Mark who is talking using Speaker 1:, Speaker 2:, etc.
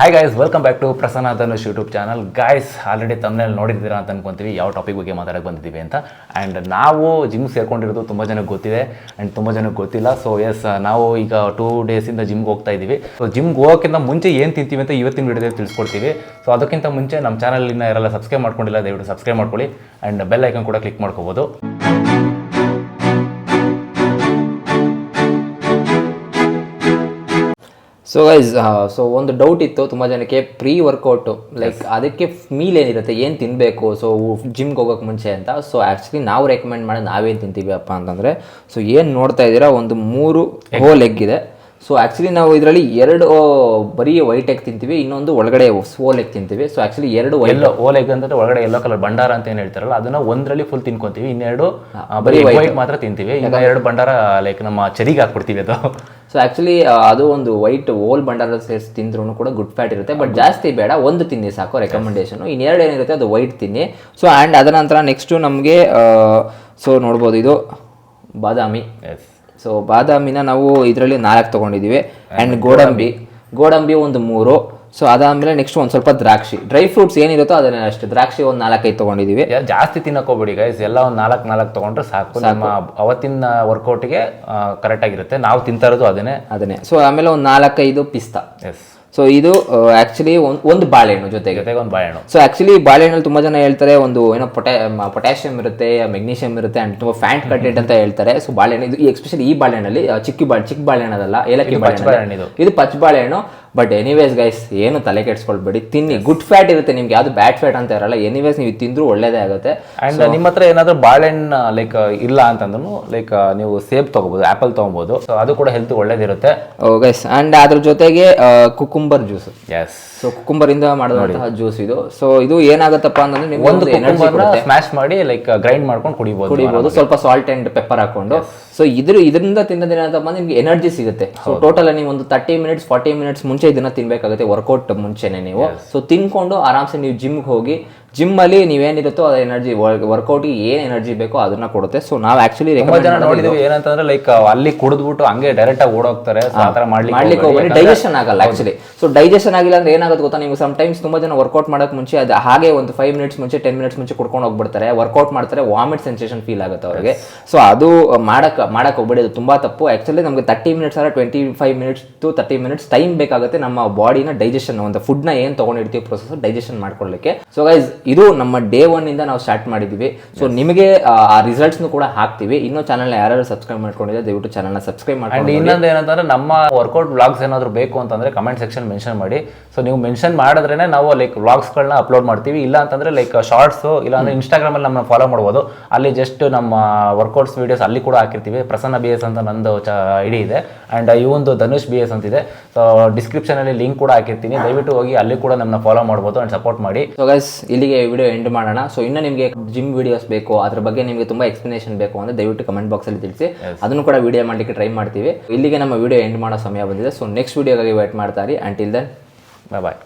Speaker 1: Hi guys welcome back to Prasanna Dhanush YouTube channel guys already ತಮ್ಮನೇಲಿ ನೋಡಿದ್ದೀರಾ ಅಂತ ಅನ್ಕೊಂತೀವಿ. ಯಾವ topic ಬಗ್ಗೆ ಮಾತಾಡಕ್ಕೆ ಬಂದಿದ್ದೀವಿ ಅಂತ. ಆ್ಯಂಡ್ ನಾವು ಜಿಮ್ ಸೇರ್ಕೊಂಡಿರೋದು ತುಂಬ ಜನಕ್ಕೆ ಗೊತ್ತಿದೆ. ಆ್ಯಂಡ್ ತುಂಬ ಜನಕ್ಕೆ ಗೊತ್ತಿಲ್ಲ. ಸೊ ಎಸ್ ನಾವು ಈಗ ಟೂ ಡೇಸಿಂದ ಜಿಮ್ಗೆ ಹೋಗ್ತಾ ಇದ್ದೀವಿ. ಸೊ ಜಿಮ್ಗೆ ಹೋಗೋಕ್ಕಿಂತ ಮುಂಚೆ ಏನು ತಿಂತೀವಿ ಅಂತ ಇವತ್ತಿನ ವಿಡಿಯೋದಲ್ಲಿ ತಿಳಿಸ್ಕೊಡ್ತೀವಿ. ಸೊ ಅದಕ್ಕಿಂತ ಮುಂಚೆ ನಮ್ಮ ಚಾನಲಿನ ಯಾರೆಲ್ಲ ಸಬ್ಸ್ಕ್ರೈಬ್ ಮಾಡ್ಕೊಂಡಿಲ್ಲ, ದಯವಿಟ್ಟು ಸಬ್ಸ್ಕ್ರೈಬ್ ಮಾಡ್ಕೊಳ್ಳಿ. ಆ್ಯಂಡ್ ಬೆಲ್ ಐಕನ್ ಕೂಡ ಕ್ಲಿಕ್ ಮಾಡ್ಕೋಬೋದು.
Speaker 2: ಸೊ ಗೈಸ್ ಸೊ ಒಂದು ಡೌಟ್ ಇತ್ತು ತುಂಬ ಜನಕ್ಕೆ ಪ್ರೀ ವರ್ಕೌಟು ಲೈಕ್ ಅದಕ್ಕೆ ಮೀಲ್ ಏನಿರುತ್ತೆ ಏನು ತಿನ್ನಬೇಕು ಸೊ ಜಿಮ್ಗೆ ಹೋಗೋಕೆ ಮುಂಚೆ ಅಂತ. ಸೊ ಆ್ಯಕ್ಚುಲಿ ನಾವು ರೆಕಮೆಂಡ್ ಮಾಡೋದು ನಾವೇನು ತಿಂತೀವಿ ಅಪ್ಪ ಅಂತಂದರೆ ಸೊ ಏನು ನೋಡ್ತಾ ಇದ್ದೀರಾ ಒಂದು ಮೂರು ಹೋಲ್ ಎಗ್ ಇದೆ. ಸೊ ಆ್ಯಕ್ಚುಲಿ ನಾವು ಇದರಲ್ಲಿ ಎರಡು ಬರೀ ವೈಟ್ ಎಗ್ ತಿಂತೀವಿ ಇನ್ನೊಂದು ಒಳಗಡೆ ಓಲ್ ಎಗ್ ತಿಂತೀವಿ. ಸೊ ಆ್ಯಕ್ಚುಲಿ ಎರಡು
Speaker 1: ಎಲ್ಲೋ ಓಲ್ ಎಗ್ ಅಂತಂದ್ರೆ ಒಳಗಡೆ ಎಲ್ಲೋ ಕಲರ್ ಭಂಡಾರ ಅಂತ ಏನು ಹೇಳ್ತಾರಲ್ಲ ಅದನ್ನ ಒಂದರಲ್ಲಿ ಫುಲ್ ತಿನ್ಕೊಂತೀವಿ ಇನ್ನೆರಡು ಬರೀ ವೈಟ್ ಮಾತ್ರ ತಿಂತೀವಿ ಈಗ ಎರಡು ಭಂಡಾರ ಲೈಕ್ ನಮ್ಮ ಚರಿಗೆ ಹಾಕ್ಬಿಡ್ತೀವಿ ಅದು.
Speaker 2: ಸೊ ಆ್ಯಕ್ಚುಲಿ ಅದು ಒಂದು ವೈಟ್ ಓಲ್ ಬಂಡಾರ ಸೇರಿಸಿ ತಿಂದ್ರೂ ಕೂಡ ಗುಡ್ ಫ್ಯಾಟ್ ಇರುತ್ತೆ ಬಟ್ ಜಾಸ್ತಿ ಬೇಡ ಒಂದು ತಿನ್ನಿ ಸಾಕು ರೆಕಮೆಂಡೇಶನ್ ಇನ್ನೆರಡು ಏನಿರುತ್ತೆ ಅದು ವೈಟ್ ತಿನ್ನಿ. ಸೊ ಆ್ಯಂಡ್ ಅದರ ನಂತರ ನೆಕ್ಸ್ಟು ನಮಗೆ ಸೊ ನೋಡ್ಬೋದು ಇದು ಬಾದಾಮಿ.
Speaker 1: ಎಸ್
Speaker 2: ಸೊ ಬಾದಾಮಿನ ನಾವು ಇದರಲ್ಲಿ ನಾಲ್ಕು ತೊಗೊಂಡಿದ್ದೀವಿ. ಆ್ಯಂಡ್ ಗೋಡಂಬಿ. ಗೋಡಂಬಿ. ಒಂದು ಮೂರು. ಸೊ ಅದಾದಮೇಲೆ ನೆಕ್ಸ್ಟ್ ಒಂದು ಸ್ವಲ್ಪ ದ್ರಾಕ್ಷಿ. ಡ್ರೈ ಫ್ರೂಟ್ಸ್ ಏನಿರುತ್ತೋ ಅದನ್ನೇ ಅಷ್ಟೇ. ದ್ರಾಕ್ಷಿ ಒಂದು ನಾಲ್ಕೈದು ತೊಗೊಂಡಿದ್ದೀವಿ.
Speaker 1: ಜಾಸ್ತಿ ತಿನ್ನಕ್ ಹೋಗ್ಬೇಡಿ ಗೈಸ್ ಎಲ್ಲ ಒಂದು ನಾಲ್ಕು ನಾಲ್ಕು ತಗೊಂಡ್ರೆ ಸಾಕು. ನಮ್ಮ ಅವತ್ತಿನ ವರ್ಕೌಟ್ಗೆ ಕರೆಕ್ಟ್ ಆಗಿರುತ್ತೆ. ನಾವು ತಿಂತಾ ಇರೋದು ಅದನ್ನೇ.
Speaker 2: ಅದನ್ನೇ. ಸೊ ಆಮೇಲೆ ಒಂದು ನಾಲ್ಕೈದು ಪಿಸ್ತಾ.
Speaker 1: ಎಸ್
Speaker 2: ಸೊ ಇದು ಆಕ್ಚುಲಿ ಒಂದು ಒಂದು ಬಾಳೆಹಣ್ಣು ಜೊತೆಗೆ.
Speaker 1: ಜೊತೆಗೆ ಒಂದು ಬಾಳೆಹಣ್ಣು.
Speaker 2: ಸೊ ಆಕ್ಚುಲಿ ಬಾಳೆಹಣ್ಣಲ್ಲಿ ತುಂಬಾ ಜನ ಹೇಳ್ತಾರೆ ಒಂದು ಏನೋ ಪೊಟ್ಯಾ ಪೊಟ್ಯಾಷಿಯಂ ಇರುತ್ತೆ ಮೆಗ್ನೀಷಿಯಂ ಇರುತ್ತೆ ಅಂಡ್ ತುಂಬಾ ಫ್ಯಾಂಟ್ ಕಂಟೆಂಟ್ ಅಂತ ಹೇಳ್ತಾರೆ. ಸೊ ಬಾಳೆಹಣ್ಣು ಇದು ಎಸ್ಪೆಷಲಿ ಈ ಬಾಳೆಹಣ್ಣಲ್ಲಿ ಚಿಕ್ಕ ಬಾಳೆ ಚಿಕ್ಕ ಬಾಳೆಹಣ್ಣದಲ್ಲ ಏಲಕ್ಕಿ ಬಾಳೆಹಣ್ಣು. ಇದು. ಪಚ್ಚ ಬಾಳೆಹಣ್ಣು. ಬಟ್ ಎನಿವೇಸ್ ಗೈಸ್ ಏನು ತಲೆ ಕೆಡಿಸ್ಕೊಳ್ಬೇಡಿ. ತಿನ್ನಿ. ಗುಡ್ ಫ್ಯಾಟ್ ಇರುತ್ತೆ ನಿಮ್ಗೆ. ಯಾವ್ದು ಬ್ಯಾಡ್ ಫ್ಯಾಟ್ ಅಂತ ಇರಲ್ಲ. ಎನಿವೇಸ್ ನೀವು ತಿಂದ್ರು ಒಳ್ಳೇದೇ ಆಗುತ್ತೆ.
Speaker 1: ಅಂಡ್ ನಿಮ್ಮ ಹತ್ರ ಏನಾದ್ರೂ ಬಾಳೆಹಣ್ಣು ಲೈಕ್ ಇಲ್ಲ ಅಂತಂದ್ರೂ ಲೈಕ್ ನೀವು ಸೇಬ್ ತಗೋಬಹುದು ಆಪಲ್ ತಗೋಬಹುದು ಸೊ ಅದು ಕೂಡ ಹೆಲ್ತ್ ಒಳ್ಳೇದಿರುತ್ತೆ.
Speaker 2: ಗೈಸ್ ಅಂಡ್ ಅದ್ರ ಜೊತೆಗೆ cucumber juice
Speaker 1: yes
Speaker 2: so cucumber ಇಂದ ಮಾಡಿದಂತಹ ಜ್ಯೂಸ್ ಇದು. ಸೊ ಇದು ಏನಾಗುತ್ತಪ್ಪ ಅಂತಂದ್ರೆ ನಿಮ್ಗೆ
Speaker 1: ಒಂದು
Speaker 2: ಎನರ್ಜಿ
Speaker 1: ಸ್ಮ್ಯಾಶ್ ಮಾಡಿ ಲೈಕ್ ಗ್ರೈಂಡ್ ಮಾಡ್ಕೊಂಡು ಕುಡಿಬಹುದು
Speaker 2: ಕುಡಿಬಹುದು ಸ್ವಲ್ಪ ಸಾಲ್ಟ್ ಅಂಡ್ ಪೆಪ್ಪರ್ ಹಾಕೊಂಡು. ಸೊ ಇದ್ರ ಇದರಿಂದ ತಿನ್ನೋದೇನಂತಪ್ಪ ಅಂದ್ರೆ ನಿಮ್ಗೆ ಎನರ್ಜಿ ಸಿಗುತ್ತೆ. ಸೊ ಟೋಟಲ್ ನೀವು ಒಂದು ತರ್ಟಿ ಮಿನಿಟ್ಸ್ ಫಾರ್ಟಿ ಮಿನಿಟ್ಸ್ ಮುಂಚೆ ಇದನ್ನ ತಿನ್ಬೇಕಾಗುತ್ತೆ ವರ್ಕೌಟ್ ಮುಂಚೆನೆ ನೀವು. ಸೊ ತಿನ್ಕೊಂಡು ಆರಾಮ್ಸೆ ನೀವು ಜಿಮ್ಗೆ ಹೋಗಿ ಜಿಮ್ ಅಲ್ಲಿ ನೀವೇನಿರುತ್ತೋ ಅದು ಎನರ್ಜಿ ವರ್ಕೌಟ್ಗೆ ಏನ್ ಎನರ್ಜಿ ಬೇಕೋ ಅದನ್ನ ಕೊಡುತ್ತೆ. ಸೊ ನಾವು ಆಕ್ಚುಲಿ
Speaker 1: ತುಂಬಾ ಜನ ನೋಡಿದೀವಿ ಏನಂತಂದ್ರೆ ಲೈಕ್ ಅಲ್ಲಿ ಕುಡಿದ್ಬಿಟ್ಟು ಹಂಗೆ ಡೈರೆಕ್ಟ್ ಆಗಿ ಓಡೋಗ್ತಾರೆ.
Speaker 2: ಮಾಡ್ಲಿಕ್ಕೆ ಹೋಗ್ಬೇಡಿ. ಡೈಜೆಷನ್ ಆಗಲ್ಲ ಆಕ್ಚುಲಿ ಸೊ ಡೈಜೆಷನ್ ಆಗಿಲ್ಲ ಅಂದ್ರೆ ಏನಾಗುತ್ತೆ ಗೊತ್ತಾ? ನೀವು ಸಮ್ ಟೈಮ್ಸ್ ತುಂಬಾ ಜನ ವರ್ಕೌಟ್ ಮಾಡಕ್ ಮುಂಚೆ ಅದು ಹಾಗೆ ಒಂದು ಫೈವ್ ಮಿನಿಟ್ಸ್ ಮುಂಚೆ ಟೆನ್ ಮಿನಿಟ್ಸ್ ಮುಂಚೆ ಕುಡ್ಕೊಂಡು ಹೋಗ್ಬಿಡ್ತಾರೆ. ವರ್ಕೌಟ್ ಮಾಡ್ತಾರೆ ವಾಮಿಟ್ ಸೆನ್ಸೇಷನ್ ಫೀಲ್ ಆಗುತ್ತೆ ಅವ್ರಿಗೆ. ಸೊ ಅದು ಮಾಡಕ್ ಮಾಡಕ್ ಹೋಗ್ಬೇಡಿ. ಅದು ತುಂಬಾ ತಪ್ಪು. ಆಕ್ಚುಲಿ ನಮಗೆ thirty minutes or twenty five minutes to thirty minutes time ಬೇಕಾಗುತ್ತೆ ನಮ್ಮ ಬಾಡಿನ ಡೈಜೆಷನ್ ಒಂದು ಫುಡ್ನ ನ ಏನ್ ತಗೊಂಡಿರ್ತೀವಿ ಪ್ರೊಸೆಸ್ ಡೈಜೆಷನ್ ಮಾಡ್ಕೊಳ್ಳಿಕ್ಕೆ. ಸೊ ಗೈಸ್ ಇದು ನಮ್ಮ ಡೇ ಒನ್ ಇಂದ ನಾವು ಸ್ಟಾರ್ಟ್ ಮಾಡಿದ್ದೀವಿ ಸೊ ನಿಮಗೆ ಆ, ರಿಸಲ್ಟ್ಸ್ ಕೂಡ ಹಾಕ್ತಿವಿ. ಇನ್ನೂ ಚಾನಲ್ ಯಾರು ಸಬ್ಸ್ಕ್ರೈಬ್ ಮಾಡ್ಕೊಂಡಿದ್ರೆ ದಯವಿಟ್ಟು ಚಾನಲ್ನ ಸಬ್ಸ್ಕ್ರೈಬ್
Speaker 1: ಅಂಡ್
Speaker 2: ಮಾಡ್ಕೊಂಡು
Speaker 1: ಇನ್ನೊಂದು ಏನಂತಂದ್ರೆ ನಮ್ಮ ವರ್ಕೌಟ್ ವ್ಲಾಗ್ಸ್ ಏನಾದ್ರು ಬೇಕು ಅಂತಂದ್ರೆ ಕಮೆಂಟ್ ಸೆಕ್ಷನ್ ಮೆನ್ಷನ್ ಮಾಡಿ. ಸೊ ನೀವು ಮೆನ್ಷನ್ ಮಾಡಿದ್ರೇನೆ ನಾವು ಲೈಕ್ ವ್ಲಾಗ್ಸ್ಗಳನ್ನ ಅಪ್ಲೋಡ್ ಮಾಡ್ತೀವಿ. ಇಲ್ಲ ಅಂತಂದ್ರೆ ಲೈಕ್ ಶಾರ್ಟ್ಸ್ ಇಲ್ಲ ಅಂದ್ರೆ ಇನ್ಸ್ಟಾಗ್ರಾಮ್ ಅಲ್ಲಿ ನಮ್ಮನ್ನ ಫಾಲೋ ಮಾಡ್ಬೋದು. ಅಲ್ಲಿ ಜಸ್ಟ್ ನಮ್ಮ ವರ್ಕೌಟ್ಸ್ ವಿಡಿಯೋಸ್ ಅಲ್ಲಿ ಕೂಡ ಹಾಕಿರ್ತೀವಿ. ಪ್ರಸನ್ನ ಬಿ ಎಸ್ ಅಂತ ನಂದು ಐಡಿ ಇದೆ. ಅಂಡ್ ಒಂದು ಧನುಷ್ ಬಿ ಎಸ್ ಅಂತಿದೆ. ಸೊ ಡಿಸ್ಕ್ರಿಪ್ಷನ್ ಅಲ್ಲಿ ಲಿಂಕ್ ಕೂಡ ಹಾಕಿರ್ತೀನಿ. ದಯವಿಟ್ಟು ಹೋಗಿ ಅಲ್ಲಿ ಕೂಡ ನಮ್ಮನ್ನ ಫಾಲೋ ಮಾಡ್ಬೋದು ಅಂಡ್ ಸಪೋರ್ಟ್ ಮಾಡಿ.
Speaker 2: ಸೊ ಗೈಸ್ ಇಲ್ಲಿಗೆ ವಿಡಿಯೋ ಎಂಡ್ ಮಾಡೋಣ. ಸೊ ಇನ್ನೂ ನಿಮಗೆ ಜಿಮ್ ವಿಡಿಯೋಸ್ ಬೇಕು ಅದ್ರ ಬಗ್ಗೆ ನಿಮಗೆ ತುಂಬಾ ಎಕ್ಸ್ಪ್ಲನೇಷನ್ ಬೇಕು ಅಂದ್ರೆ ದಯವಿಟ್ಟು ಕಮೆಂಟ್ ಬಾಕ್ಸ್ ಅಲ್ಲಿ ತಿಳಿಸಿ. ಅದನ್ನು ಕೂಡ ವಿಡಿಯೋ ಮಾಡಲಿಕ್ಕೆ ಟ್ರೈ ಮಾಡ್ತೀವಿ. ಇಲ್ಲಿಗೆ ನಮ್ಮ ವಿಡಿಯೋ ಎಂಡ್ ಮಾಡೋ ಸಮಯ ಬಂದಿದೆ. ಸೊ ನೆಕ್ಸ್ಟ್ ವಿಡಿಯೋಗಾಗಿ ವೇಟ್ ಮಾಡ್ತಾರೆ ಅಂಟಿಲ್ ದೆನ್
Speaker 1: ಬಾಯ್ ಬಾಯ್